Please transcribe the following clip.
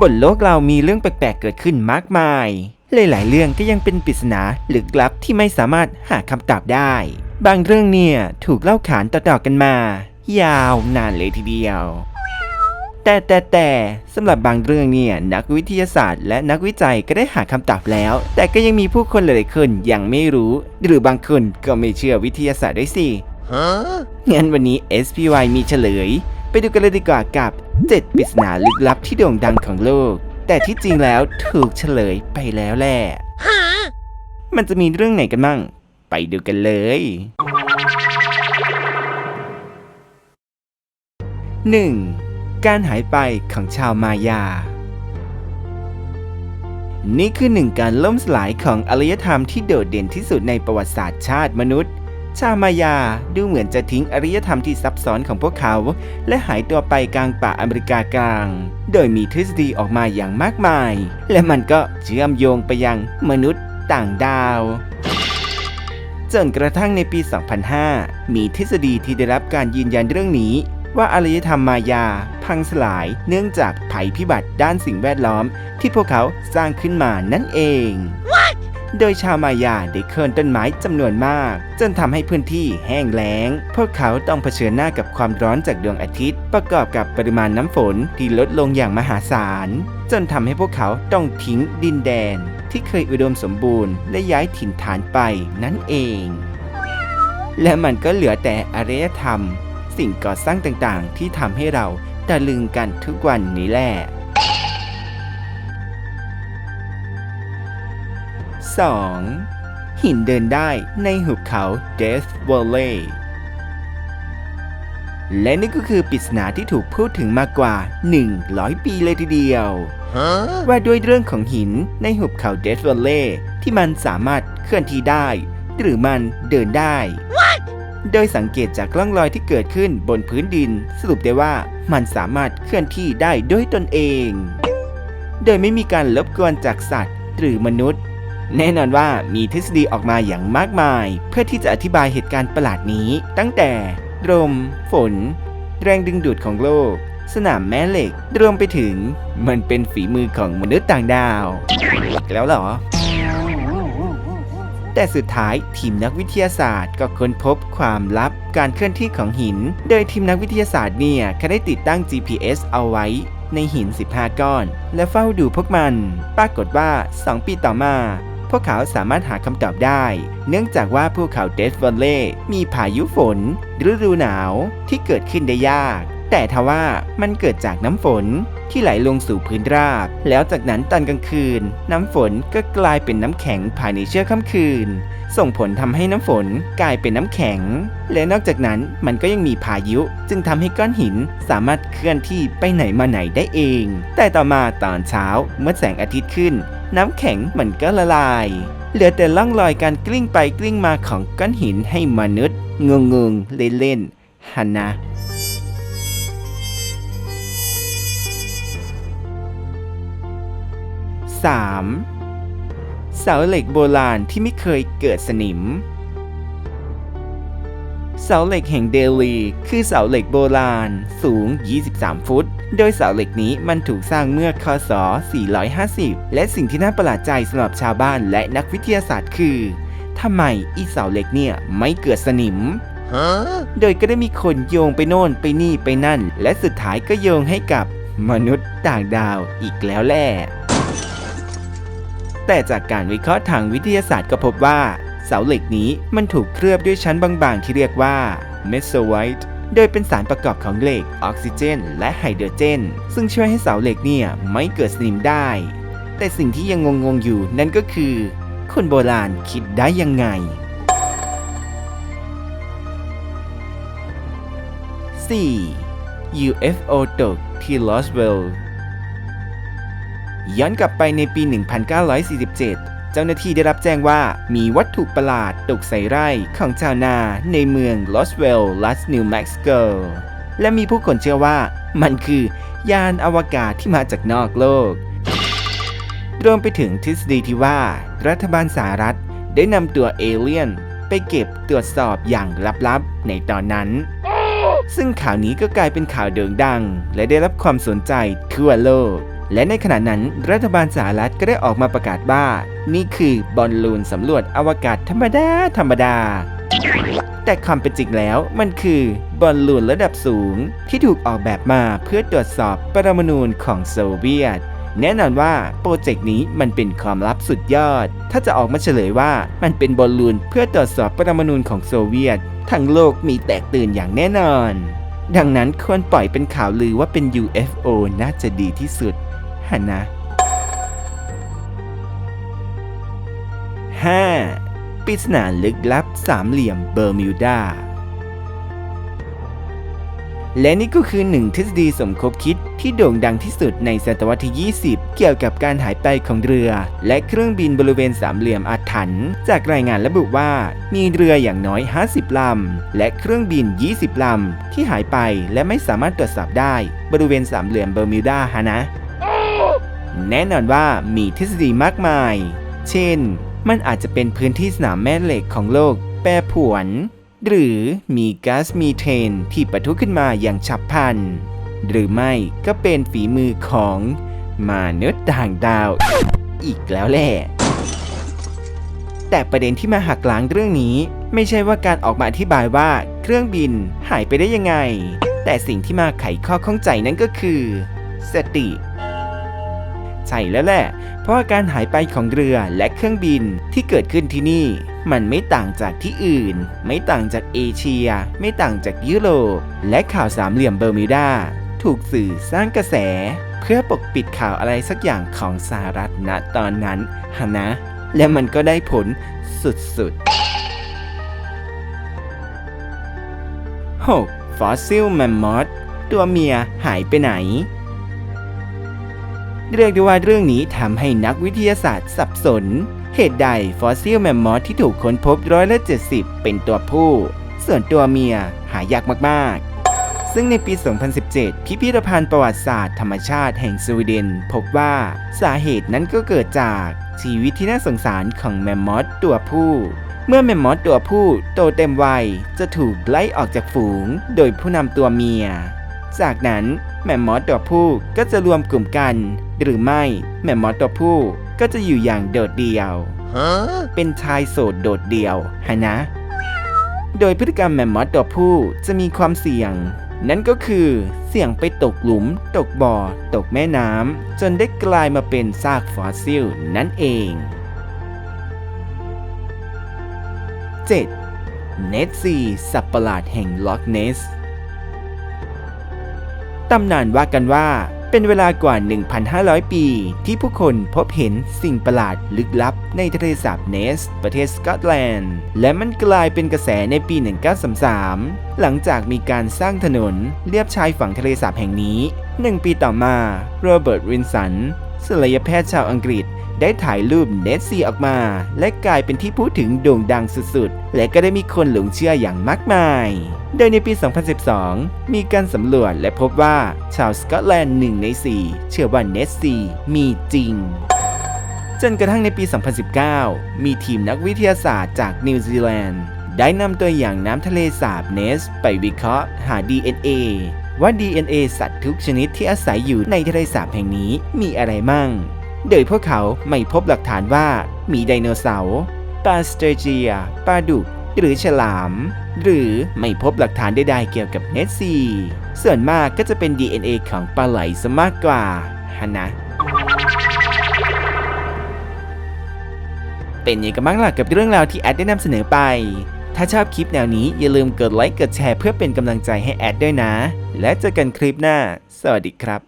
บนโลกเรามีเรื่องแปลกๆเกิดขึ้นมากมายหลายๆเรื่องก็ยังเป็นปริศนาลึกลับที่ไม่สามารถหาคำตอบได้ บางเรื่องเนี่ยถูกเล่าขานต่อๆกันมา ยาวนานเลยทีเดียว แต่แต่แต่สำหรับบางเรื่องเนี่ยนักวิทยาศาสตร์ และนักวิจัยก็ได้หาคำตอบแล้ว แต่ก็ยังมีผู้คนหลายๆคนยังไม่รู้ หรือบางคนก็ไม่เชื่อวิทยาศาสตร์ด้วยสิงั้นวันนี้ SPY มีเฉลย ไปดูกันเลยดีกว่ากับ 7ปริศนาลึกลับที่โด่งดังของโลก แต่ที่จริงแล้วถูกเฉลยไปแล้วแหละ มันจะมีเรื่องไหนกันมั่ง ไปดูกันเลย 1. การหายไปของชาวมายา นี่คือหนึ่งการล่มสลายของอารยธรรมที่โดดเด่นที่สุดในประวัติศาสตร์ชาติมนุษย์ ชามายาดูเหมือนจะทิ้งอารยธรรมที่ซับซ้อนของพวกเขา และหายตัวไปกลางป่าอเมริกากลาง โดยมีทฤษฎีออกมาอย่างมากมาย และมันก็เชื่อมโยงไปยังมนุษย์ต่างดาวจนกระทั่งในปี 2005 มีทฤษฎีที่ได้รับการยืนยันเรื่องนี้ ว่าอารยธรรมมายา พังสลายเนื่องจากภัยพิบัติด้านสิ่งแวดล้อม ที่พวกเขาสร้างขึ้นมานั่นเอง โดยชาวมายาได้เคลื่อนต้นไม้จำนวนมาก จนทำให้พื้นที่แห้งแล้ง พวกเขาต้องเผชิญหน้ากับความร้อนจากดวงอาทิตย์ ประกอบกับปริมาณน้ำฝนที่ลดลงอย่างมหาศาล จนทำให้พวกเขาต้องทิ้งดินแดน ที่เคยอุดมสมบูรณ์และย้ายถิ่นฐานไปนั่นเอง และมันก็เหลือแต่อารยธรรม สิ่งก่อสร้างต่างๆ ที่ทำให้เราตะลึงกันทุกวันนี้แหละ 2. หินเดินได้ในหุบเขา Death Valley และนี่ก็คือปริศนาที่ถูกพูดถึงมากกว่า 100 ปีเลยทีเดียวว่าด้วยเรื่องของหินในหุบเขา Death Valley ที่มันสามารถเคลื่อนที่ได้ หรือมันเดินได้โดยสังเกตจากร่องรอยที่เกิดขึ้นบนพื้นดิน สรุปได้ว่ามันสามารถเคลื่อนที่ได้ด้วยตนเอง โดยไม่มีการรบกวนจากสัตว์ หรือมนุษย์ แน่นอนว่ามีทฤษฎีออกมาอย่างมากมาย เพื่อที่จะอธิบายเหตุการณ์ประหลาดนี้ ตั้งแต่ลมฝน แรงดึงดูดของโลก สนามแม่เหล็ก รวมไปถึง มันเป็นฝีมือของมนุษย์ต่างดาว แล้วเหรอ แต่สุดท้ายทีมนักวิทยาศาสตร์ก็ค้นพบความลับการเคลื่อนที่ของหิน โดยทีมนักวิทยาศาสตร์เนี่ยเขาได้ติดตั้ง GPS เอาไว้ในหิน 15 ก้อน และเฝ้าดูพวกมัน ปรากฏว่า 2 ปีต่อมา พวกเขาสามารถหาคำตอบได้ เนื่องจากว่าภูเขาเดสวอลเล่มีพายุฝนฤดูหนาวที่เกิดขึ้นได้ยาก แต่ทว่ามันเกิดจากน้ำฝน ที่ไหลลงสู่พื้นราบ แล้วจากนั้นตอนกลางคืน น้ำฝนก็กลายเป็นน้ำแข็งภายในเชือกค่ำคืน ส่งผลทำให้น้ำฝนกลายเป็นน้ำแข็ง และนอกจากนั้นมันก็ยังมีพายุ จึงทำให้ก้อนหินสามารถเคลื่อนที่ไปไหนมาไหนได้เอง แต่ต่อมาตอนเช้าเมื่อแสงอาทิตย์ขึ้น น้ำแข็งมันก็ละลาย เหลือแต่ล่องรอยการกลิ้งไปกลิ้งมาของก้อนหินให้มนุษย์งงงๆเล่นๆฮันนะ 3. เสาเหล็กโบราณที่ไม่เคยเกิดสนิม เสาเหล็กแห่งเดลี คือเสาเหล็กโบราณ สูง 23 ฟุต โดยเสาเหล็กนี้มันถูกสร้างเมื่อคศ 450 และสิ่งที่น่าประหลาดใจสำหรับชาวบ้านและนักวิทยาศาสตร์คือทำไมอีเสาเหล็กเนี่ยไม่เกิดสนิม โดยก็ได้มีคนโยงไปโน่นไปนี่ไปนั่น และสุดท้ายก็โยงให้กับมนุษย์ต่างดาวอีกแล้วแหละ แต่จากการวิเคราะห์ทางวิทยาศาสตร์ก็พบว่า เสาเหล็กนี้มันถูกเคลือบด้วยชั้นบางๆ ที่เรียกว่าเมสโซไวต์โดยเป็นสารประกอบของเหล็ก ออกซิเจน และไฮโดรเจน ซึ่งช่วยให้เสาเหล็กเนี่ยไม่เกิดสนิมได้ แต่สิ่งที่ยังงงๆอยู่นั่นก็คือ คนโบราณคิดได้ยังไง 4. UFO ตกที่ลอสเวลล์ ย้อนกลับไปในปี 1947 เจ้าหน้าที่ได้รับแจ้งว่ามีวัตถุประหลาดตกใส่ไร่ของชาวนาในเมืองลอสเวลล์รัฐนิวเม็กซิโกและมีผู้คนเชื่อว่ามันคือยานอวกาศที่มาจากนอกโลก รวมไปถึงทฤษฎีที่ว่า รัฐบาลสหรัฐได้นำตัวเอเลี่ยน ไปเก็บตรวจสอบอย่างลับๆ ในตอนนั้น ซึ่งข่าวนี้ก็กลายเป็นข่าวโด่งดัง และได้รับความสนใจทั่วโลก และในขณะนั้นรัฐบาลสหรัฐก็ได้ออกมาประกาศว่า นี่คือบอลลูนสำรวจอวกาศธรรมดา ธรรมดา แต่ความเป็นจริงแล้วมันคือบอลลูนระดับสูง ที่ถูกออกแบบมาเพื่อตรวจสอบปรมาณูของโซเวียตแน่นอนว่าโปรเจกต์นี้มันเป็นความลับสุดยอด ถ้าจะออกมาเฉลยว่ามันเป็นบอลลูนเพื่อตรวจสอบปรมาณูของโซเวียต ทั้งโลกมีแตกตื่นอย่างแน่นอน ดังนั้นควรปล่อยเป็นข่าวลือว่าเป็น UFO น่าจะดีที่สุด ฮะนะ 5. ปริศนาลึกลับสามเหลี่ยมเบอร์มิวดา และนี่ก็คือหนึ่งทฤษฎีสมคบคิดที่โด่งดังที่สุดในศตวรรษที่ 20 เกี่ยวกับการหายไปของเรือ และเครื่องบินบริเวณสามเหลี่ยมอาถรรพ์จากรายงานระบุว่ามีเรืออย่างน้อย 50 ลำ และเครื่องบิน 20 ลำ ที่หายไปและไม่สามารถตรวจสอบได้บริเวณสามเหลี่ยมเบอร์มิวดาฮะนะ แน่นอนว่ามีทฤษฎีมากมาย เช่น มันอาจจะเป็นพื้นที่สนามแม่เหล็กของโลกแปรผวน หรือมีก๊าซมีเทนที่ปะทุขึ้นมาอย่างฉับพลัน หรือไม่ก็เป็นฝีมือของมนุษย์ต่างดาว อีกแล้วแหละ แต่ประเด็นที่มาหักล้างเรื่องนี้ ไม่ใช่ว่าการออกมาอธิบายว่าเครื่องบินหายไปได้ยังไง แต่สิ่งที่มาไขข้อข้องใจนั้นก็คือ สติ ใช่แล้วแหละ เพราะการหายไปของเรือและเครื่องบินที่เกิดขึ้นที่นี่ มันไม่ต่างจากที่อื่น ไม่ต่างจากเอเชีย ไม่ต่างจากยุโรปและข่าวสามเหลี่ยมเบอร์มิวดาถูกสื่อสร้างกระแส เพื่อปกปิดข่าวอะไรสักอย่างของสหรัฐณตอนนั้นฮะนะ และมันก็ได้ผลสุดๆ 6. ฟอสซิลแมมมอธตัวเมียหายไปไหน เรียกได้ว่าเรื่องนี้ทำให้นักวิทยาศาสตร์สับสน เหตุใดฟอสซิลแมมมอธที่ถูกค้นพบร้อยละ70 เป็นตัวผู้ ส่วนตัวเมียหายากมากๆ ซึ่งในปี 2017 พิพิธภัณฑ์ประวัติศาสตร์ธรรมชาติแห่งสวีเดน พบว่าสาเหตุนั้นก็เกิดจากชีวิตที่น่าสงสารของแมมมอธตัวผู้เมื่อแมมมอธตัวผู้โตเต็มวัยจะถูกไล่ออกจากฝูง โดยผู้นำตัวเมีย จากนั้นแมมมอธตัวผู้ก็จะรวมกลุ่มกัน หรือไม่แมมมอธตัวผู้ก็จะอยู่อย่างโดดเดี่ยว เป็นชายโสดโดดเดี่ยวฮะนะ โดยพฤติกรรมแมมมอธตัวผู้จะมีความเสี่ยง นั่นก็คือเสี่ยงไปตกหลุม ตกบ่อ ตกแม่น้ำจนได้กลายมาเป็นซากฟอสซิลนั่นเอง 7. เนสซีสัตว์ประหลาดแห่งล็อกเนส ตำนานว่ากันว่า เป็นเวลากว่า 1,500 ปี ที่ผู้คนพบเห็นสิ่งประหลาดลึกลับในทะเลสาบเนส ประเทศสกอตแลนด์ และมันกลายเป็นกระแสในปี 1933 หลังจากมีการสร้างถนนเลียบชายฝั่งทะเลสาบแห่งนี้หนึ่งปีต่อมาโรเบิร์ตวินสัน ศัลยแพทย์ชาวอังกฤษ ได้ถ่ายรูปเนสซีออกมา และกลายเป็นที่พูดถึงโด่งดังสุดๆ และก็ได้มีคนหลงเชื่ออย่างมากมาย โดยในปี 2012 มีการสำรวจและพบว่าชาวสกอตแลนด์หนึ่งใน 4 เชื่อว่าเนสซีมีจริงจนกระทั่งในปี 2019 มีทีมนักวิทยาศาสตร์จากนิวซีแลนด์ ได้นำตัวอย่างน้ำทะเลสาบเนส ไปวิเคราะห์หา DNA ว่า DNA สัตว์ทุกชนิดที่อาศัยอยู่ในทะเลสาบแห่งนี้มีอะไรมั่ง โดยพวกเขาไม่พบหลักฐานว่ามีไดโนเสาร์ปลาสเตอร์เจียปลาดุก หรือฉลาม หรือไม่พบหลักฐานใดๆเกี่ยวกับเนสซีส่วนมากก็จะเป็น DNA ของปลาไหลซะมากกว่าฮะนะเป็นยังไงกันบ้างล่ะกับเรื่องราวที่แอดได้นำเสนอไป ถ้าชอบคลิปแนวนี้อย่าลืมกดไลค์กดแชร์เพื่อเป็นกำลังใจให้แอดด้วยนะ และเจอกันคลิปหน้า สวัสดีครับ